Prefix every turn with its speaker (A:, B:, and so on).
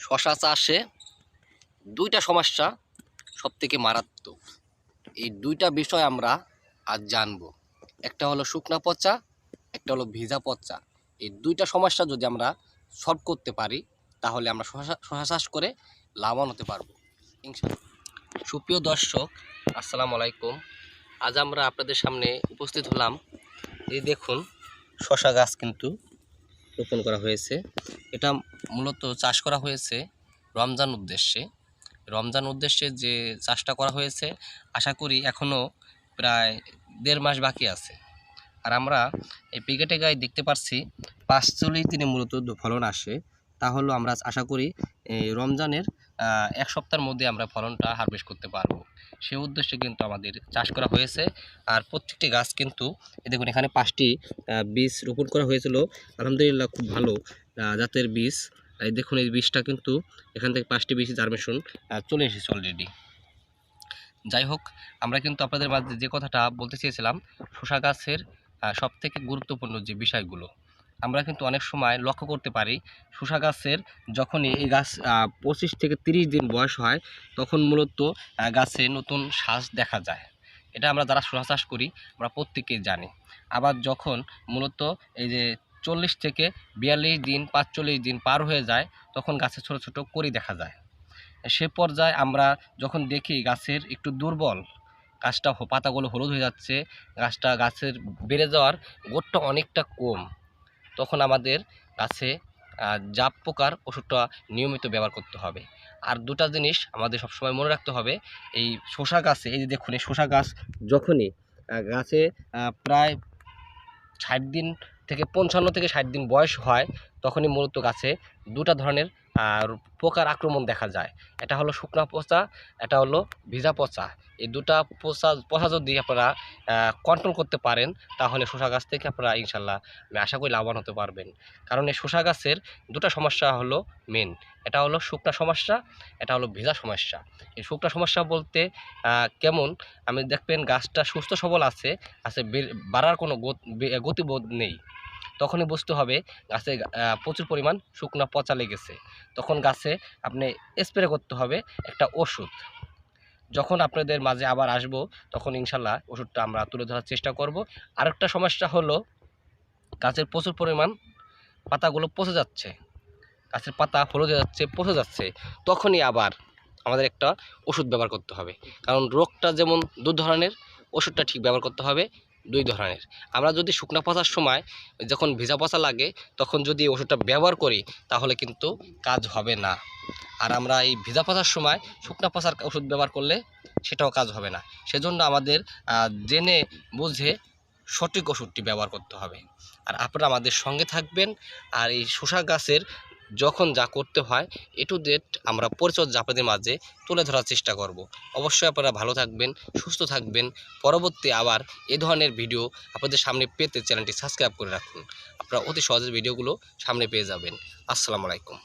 A: শশা চাষে দুইটা সমস্যা সবথেকে মারাত্মক। এই দুইটা বিষয় আমরা আজ জানব। একটা হলো শুকনা পচা, একটা হলো ভিজা পচা। এই দুইটা সমস্যা যদি আমরা সলভ করতে পারি, তাহলে আমরা শশা শশা চাষ করে লাভবান হতে পারব। সুপ্রিয় দর্শক, আসসালামু আলাইকুম। আজ আমরা আপনাদের সামনে উপস্থিত হলাম। এই দেখুন, শশা গাছ কিন্তু রোপণ করা হয়েছে। এটা মূলত চাষ করা হয়েছে রমজান উদ্দেশ্যে। রমজান উদ্দেশ্যে যে চাষটা করা হয়েছে, আশা করি এখনও প্রায় দেড় মাস বাকি আছে। আর আমরা এই পিকেটে গায়ে দেখতে পাচ্ছি পাঁচচল্লিশ দিনে মূলত ফলন আসে। তা হলো আমরা আশা করি রমজানের এক সপ্তাহের মধ্যে আমরা ফলনটা হারভেস্ট করতে পারব। সে উদ্দেশ্যে কিন্তু আমাদের চাষ করা হয়েছে। আর প্রত্যেকটি গাছ কিন্তু দেখুন এখানে পাঁচটি বীজ রোপণ করা হয়েছিল। আলহামদুলিল্লাহ খুব ভালো জাতের বীজ। এই দেখুন এই বীজটা কিন্তু এখান থেকে পাঁচটি বীজ জার্মেশন চলে এসেছে অলরেডি যাই হোক, আমরা কিন্তু আপনাদের মাঝে যে কথাটা বলতে চেয়েছিলাম শশা গাছের সব থেকে গুরুত্বপূর্ণ যে বিষয়গুলো আমরা কিন্তু অনেক সময় লক্ষ্য করতে পারি শশা গাছের যখনই এই গাছ পঁচিশ থেকে তিরিশ দিন বয়স হয়, তখন মূলত গাছে নতুন শ্বাস দেখা যায়। এটা আমরা যারা শশা চাষ করি, আমরা প্রত্যেকেই জানি। আবার যখন মূলত এই যে চল্লিশ থেকে বিয়াল্লিশ দিন, পাঁচচল্লিশ দিন পার হয়ে যায়, তখন গাছে ছোট ছোট করি দেখা যায়। সে পর্যায়ে আমরা যখন দেখি গাছের একটু দুর্বল, গাছটা পাতাগুলো হলুদ হয়ে যাচ্ছে, গাছটা গাছের বেড়ে যাওয়ার গোটটা অনেকটা কম। তখন আমাদের কাছে জাপ পোকার ওষুধটা নিয়মিত ব্যবহার করতে হবে। আর দুটা জিনিস আমাদের সবসময় মনে রাখতে হবে, এই শশা গাছে, এই যে দেখুন, এই শশা গাছ যখনই গাছে প্রায় ষাট দিন থেকে পঞ্চান্ন থেকে ষাট দিন বয়স হয়, তখনই মূলত গাছে দুটা ধরনের আর পোকার আক্রমণ দেখা যায়। এটা হলো শুকনা পচা, এটা হলো ভিজা পচা। এই দুটা পচা পচা যদি আপনারা কন্ট্রোল করতে পারেন, তাহলে শসা গাছ থেকে আপনারা ইনশাল্লাহ, আমি আশা করি লাভবান হতে পারবেন। কারণ এই শসা গাছের দুটা সমস্যা হলো মেন এটা হলো শুকনা সমস্যা, এটা হলো ভিজা সমস্যা। এই শুকনা সমস্যা বলতে কেমন? আমি দেখবেন গাছটা সুস্থ সবল আছে আছে বাড়ার কোনো গতিবোধ নেই। তখনই বুঝতে হবে গাছে প্রচুর পরিমাণ শুকনো পচা লেগেছে। তখন গাছে আপনি স্প্রে করতে হবে একটা ওষুধ। যখন আপনাদের মাঝে আবার আসব, তখন ইনশাল্লাহ ওষুধটা আমরা তুলে ধরার চেষ্টা করব। আরেকটা সমস্যা হলো, গাছের প্রচুর পরিমাণ পাতাগুলো পচে যাচ্ছে। গাছের পাতা হলুদ যাচ্ছে, পচে যাচ্ছে। তখনই আবার আমাদের একটা ওষুধ ব্যবহার করতে হবে। কারণ রোগটা যেমন দু ধরনের, ওষুধটা ঠিক ব্যবহার করতে হবে। দুই ধরনের। আমরা যদি শুকনা পচার সময় যখন ভেজা পচা লাগে, তখন যদি ওষুধটা ব্যবহার করি, তাহলে কিন্তু কাজ হবে না। আর আমরা এই ভেজা পচার সময় শুকনা পচার ওষুধ ব্যবহার করলে সেটাও কাজ হবে না। সেজন্য আমাদের জেনে বুঝে সঠিক ওষুধটি ব্যবহার করতে হবে। আর আপনারা আমাদের সঙ্গে থাকবেন। আর এই শসা গাছের যখন যা করতে হয় এ টু ডেট আমরা পরিচর্যা আপনাদের মাঝে তুলে ধরার চেষ্টা করব। অবশ্যই আপনারা ভালো থাকবেন, সুস্থ থাকবেন। পরবর্তী আবার এ ধরনের ভিডিও আপনাদের সামনে পেতে চ্যানেলটি সাবস্ক্রাইব করে রাখুন। আপনারা অতি সহজে ভিডিওগুলো সামনে পেয়ে যাবেন। আসসালামু আলাইকুম।